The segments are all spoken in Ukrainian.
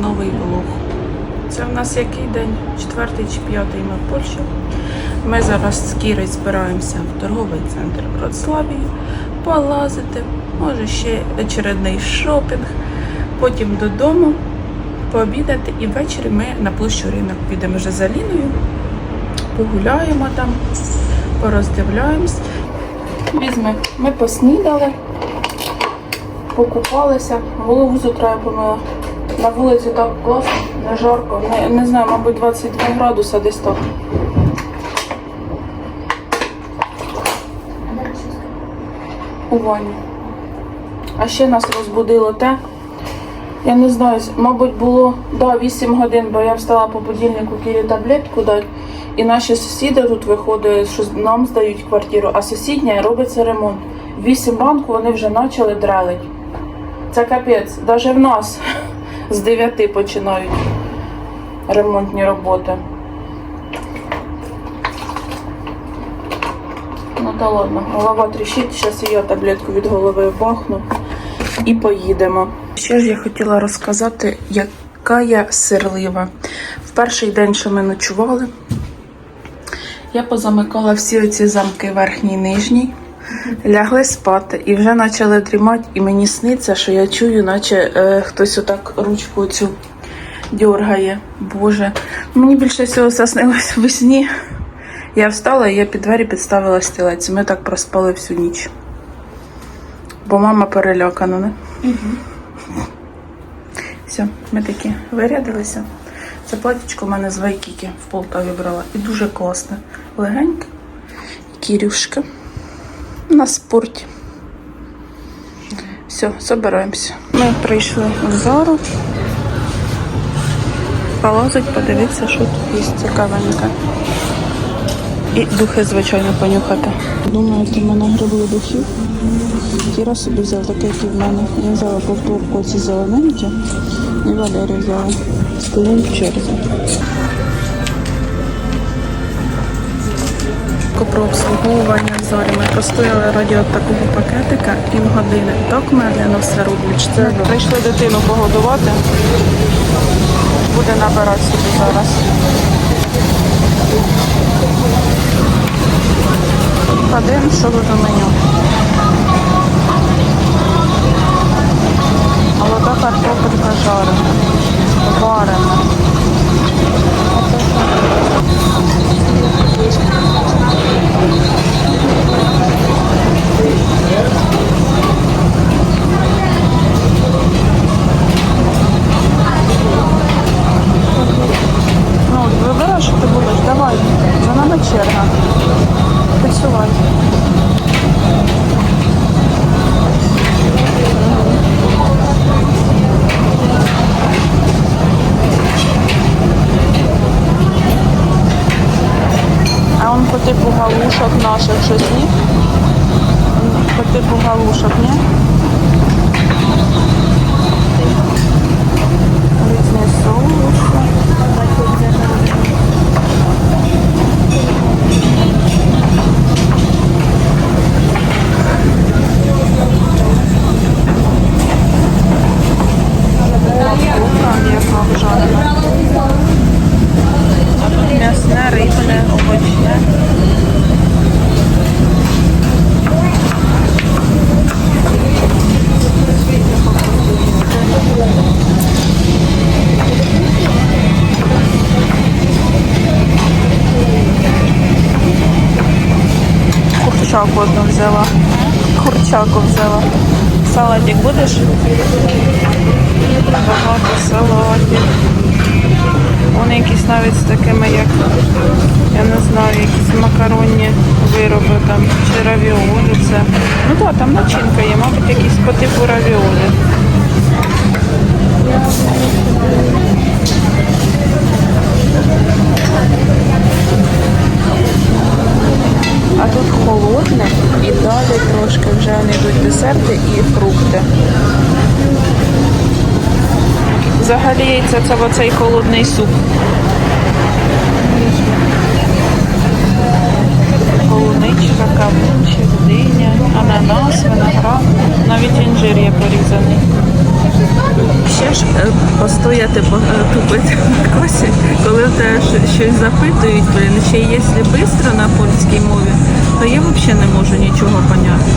новий влог. Це в нас який день? Четвертий чи п'ятий ми в Польщі. Ми зараз з Кірою збираємося в торговий центр Вроцлавії полазити, може ще очередний шопінг, потім додому пообідати і ввечері ми на площу ринок підемо вже за Ліною, погуляємо там, пороздивляємось. Візьми, ми поснідали, покупалися, голову з. На вулиці так класно, не жарко, не, не знаю, мабуть, 22 градуса десь так. У ванні. А ще нас розбудило те. Я не знаю, мабуть, було да, 8 годин, бо я встала по будильнику Кірі таблетку дати. І наші сусіди тут виходять, що нам здають квартиру, а сусідня робиться ремонт. В 8 ранку вони вже почали дрелить. Це капець. Навіть в нас з 9 починають ремонтні роботи. Ну та ладно, голова тріщить, зараз я таблетку від голови бахну і поїдемо. Ще ж я хотіла розказати, яка я сирлива. В перший день, що ми ночували, я позамикала всі оці замки верхній і нижній, лягли спати і вже почали дрімати, і мені сниться, що я чую, наче е, хтось отак ручку цю дергає. Боже, мені більше всього все снилось в сні. Я встала і я під двері підставила стілець. Ми так проспали всю ніч. Бо мама перелякана, не? Все, ми такі вирядилися. Це платічко в мене з Вайкіки в Полтаві брала. І дуже класне. Легеньке. Кірюшка. На спорті. Все, збираємося. Ми прийшли в Зару. Полазить, подивитися, що тут є цікавеньке. І духи, звичайно, понюхати. Думаю, ти мене грибли духів. Кіра собі взяв таке, як і в мене. Я взяла повторку ці зелененькі і Валерію взяла. Стоїмо в черзі. Про обслуговування зорі. Ми простояли раді от такого пакетика півгодини. Так медленно все роблять. Це прийшли дитину погодувати. Буде набирати собі зараз. Один що тут меню. Підсувай. А он по типу галушок наших щось ні? По типу галушок, ні? Курчаку взяла. Салатик будеш? Багато салатів. Вони якісь навіть з такими, як, я не знаю, якісь макаронні вироби там, чи равіолі це. Ну так, там начинка є, мабуть, якісь по типу равіолі. А тут холодне і далі трошки вже вони йдуть десерти і фрукти. Взагалі яйця це оцей холодний суп. Полуничка, кавунчик, диня, ананас, виноград, навіть інжир є порізаний. Ще ж е, постояти, по- е, тупити на косі, коли в тебе щось запитують, блін, ще якщо швидко на польській мові, то я взагалі не можу нічого поняти.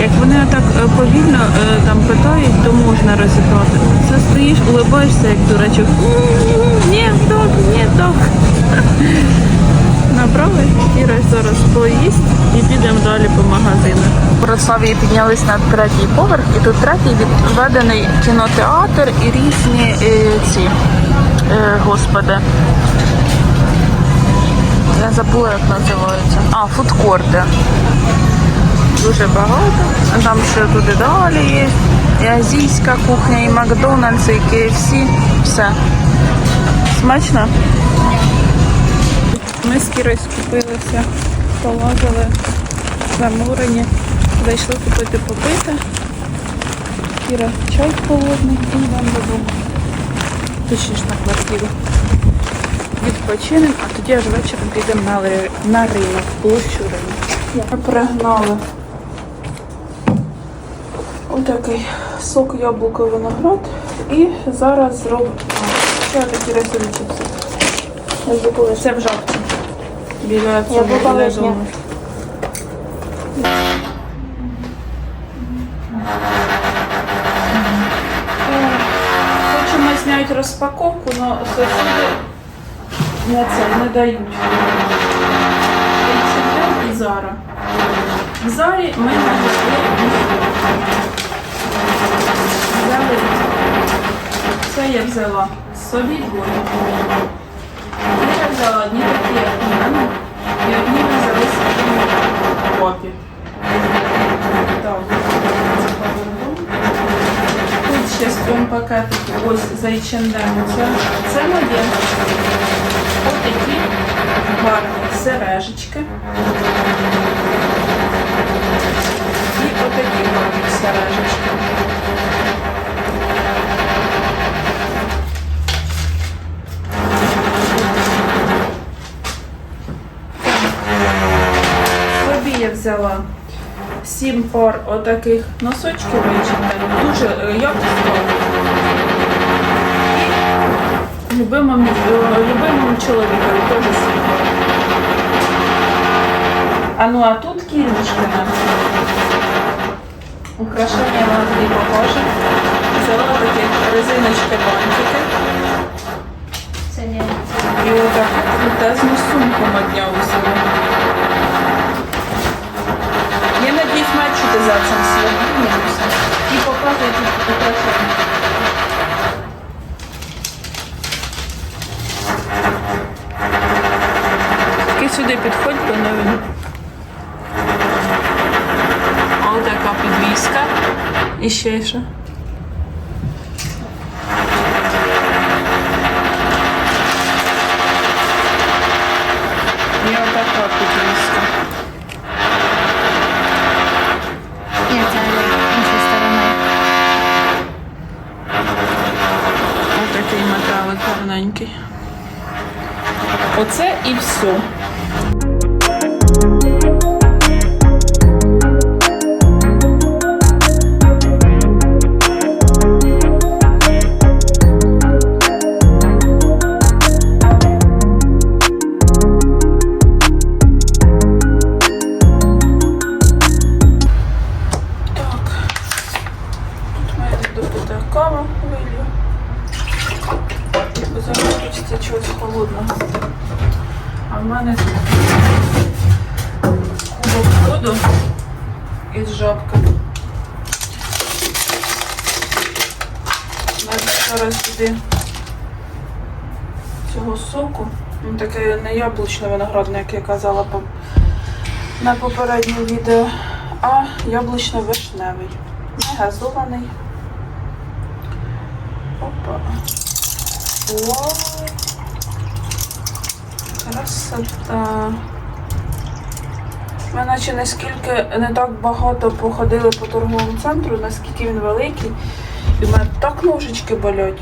Як вони так е, повільно там питають, то можна розібрати. Це стоїш, улибаєшся як дурачок. «М, Ні, так, ні, так. Набрали, Іра зараз поїсть і підемо далі по магазинах. В Братславі піднялись на третій поверх, і тут третій відведений кінотеатр і різні е, ці, е, господи. Я забула, як називаються. А, фудкорти. Дуже багато. Там ще туди далі є. І азійська кухня, і Макдональдс, і KFC. Все. Смачно? Ми з Кірою скупилися, полазили, замурені, зайшли купити попити. Кіра чай холодний і йдемо додому. Точніше на квартиру. Відпочинемо, а тоді аж вечором підемо на, на ринок, площу ринок. Ми пригнали отакий сок яблуко виноград. І зараз зробимо. Це в жабці. Біля цього біля дому. Хочемо зняти розпаковку, але сусіди не це не дають. І Zara. В Зарі ми взяли. Це я взяла собі двоє. Взяла одні такі, мене, і одні ми взяли собі копі. Так. Тут ще спрям пакетики, ось за H&M. Це, це моє. Ось такі гарні сережечки. І отакі гарні сережечки. Я взяла сім пар отаких носочків H&M. Дуже е, якісно. І Любимому, е, любимому чоловікові теж сім пар. А ну а тут кільнички на Украшення на тобі похоже. Взяла такі резиночки бантики. Не І отак крутезну сумку модня взяла. Я ти за цим слідкуєшся. І показує тут украшення. Тільки сюди підходь, бо новину. Ось така підвіска. І ще що. Оце і все. Так. Тут має допита кава вилью. Бо зараз хочеться чогось холодного. А в мене кубок воду із жабки. Навіть зараз сюди цього соку. Ну, Таке не яблучне виноградне, як я казала на попередньому відео, а яблучно-вишневий. Не газований. Опа. Вау. Красота. Ми наче наскільки не так багато походили по торговому центру, наскільки він великий. І в мене так ножички болять.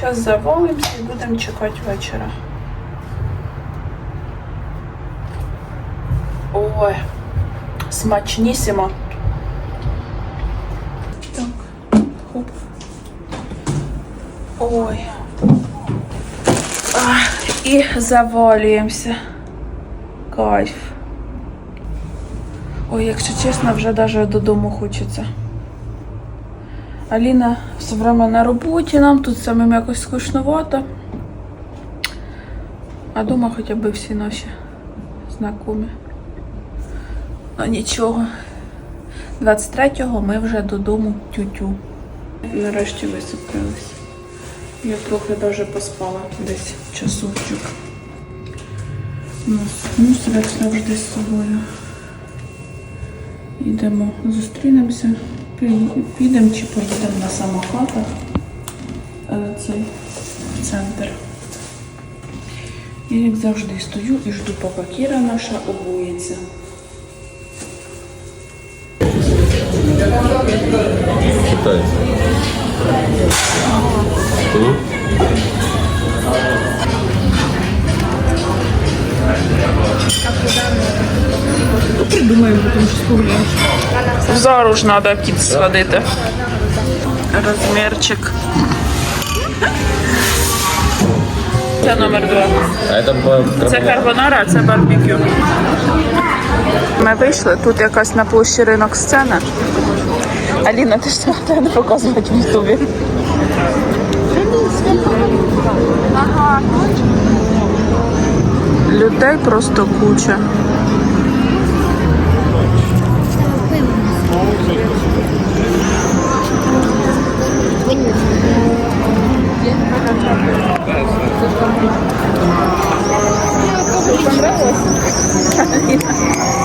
Зараз завалимося і будемо чекати вечора. Ой, смачнісимо. Так, хоп. Ой. А, і завалюємося. Кайф. Ой, якщо чесно, вже навіть додому хочеться. Аліна все время на роботі, нам тут самим якось скучновато. А дома хоча б всі наші знайомі. Ну нічого. 23-го ми вже додому тютю. Нарешті висипалися. Я трохи даже поспала десь часочок. Мусор, як завжди, з собою. Йдемо, зустрінемося, підемо чи поїдемо на самокатах е, цей центр. Я як завжди стою і жду, поки Кіра наша обується. Китайцы. В Зару ж треба кіт сходити. Розмірчик. Це номер два. А это по- Це карбонара, а це барбекю. Ми вийшли, тут якась на площі ринок сцена. Аліна, ти що тебе не показувати в Ютубі? Людей просто куча.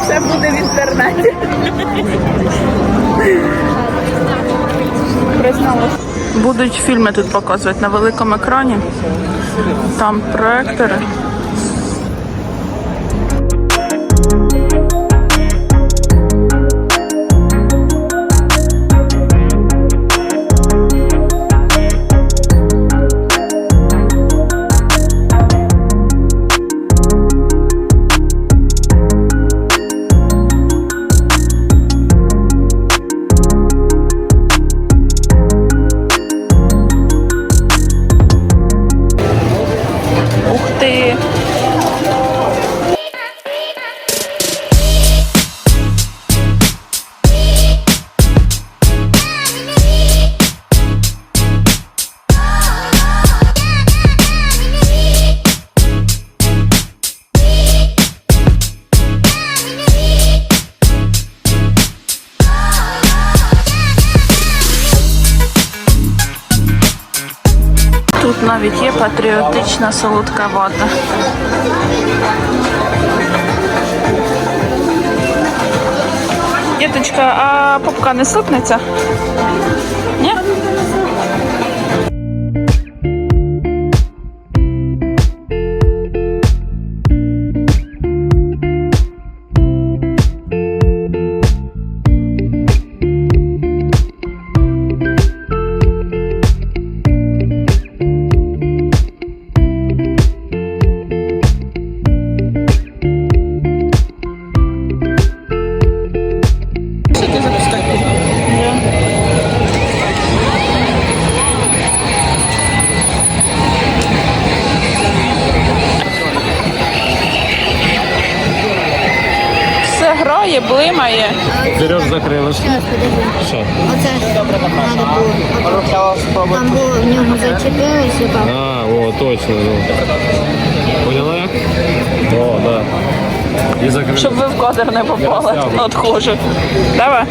Це буде в інтернеті. Призналась. Будуть фільми тут показувати на великому екрані. Там проектори. Патріотична солодка вата. Діточка, а попка не сипнеться? Все грає, блимає. Сереж закрилась. Зараз, подожди. Що? Оце треба було. Там було в ньому зачепилось і так. А, о, точно. Ну. Поняла як? О, да. І закрилась. Щоб ви в кадр не попали. Я сяду. Отхожу. Давай.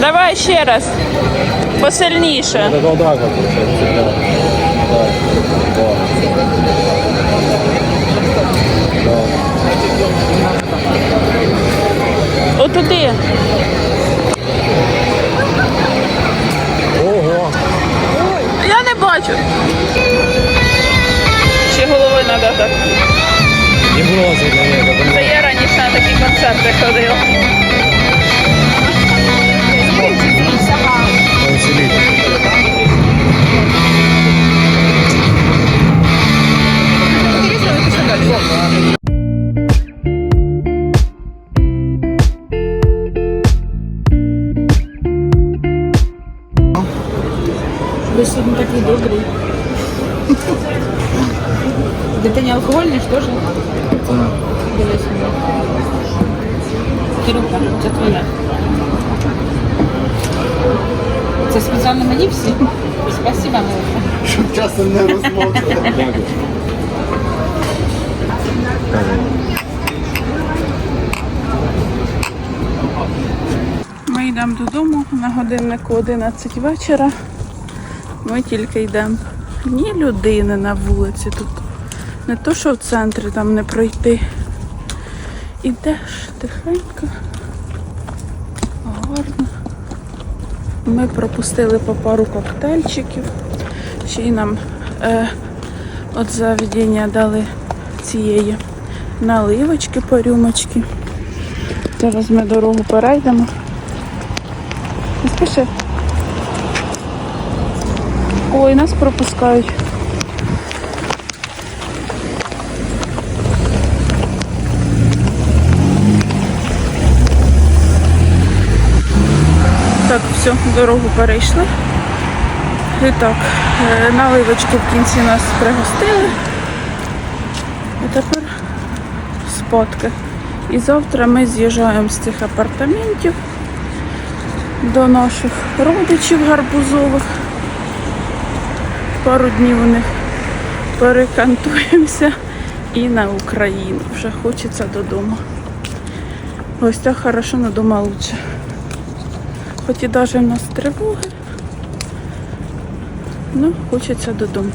Давай ще раз. Посильніше. Это вот так вот получается. Да. Да. Да. Отуди. Ого. Я не бачу. Ще головою треба так. Не бросить на нее. Це я раніше на такі концерти ходила. Це спеціально мені всі? Спасибо, Милка. Щоб часом не розмовляти. Дякую. Ми йдемо додому на годиннику 11 вечора. Ми тільки йдемо. Ні людини на вулиці тут. Не то, що в центрі там не пройти. Ідеш тихенько. Ми пропустили по пару коктейльчиків. Ще й нам е, от заведення дали цієї наливочки по рюмочки. Зараз ми дорогу перейдемо. Спіши. Ой, нас пропускають. Так, все, дорогу перейшли. І так, е, наливочки в кінці нас пригостили. І тепер спадки. І завтра ми з'їжджаємо з цих апартаментів до наших родичів гарбузових. Пару днів у них перекантуємося і на Україну. Вже хочеться додому. В гостях хорошо, но дома лучше. Хоч і навіть в нас тривоги, ну хочеться додому.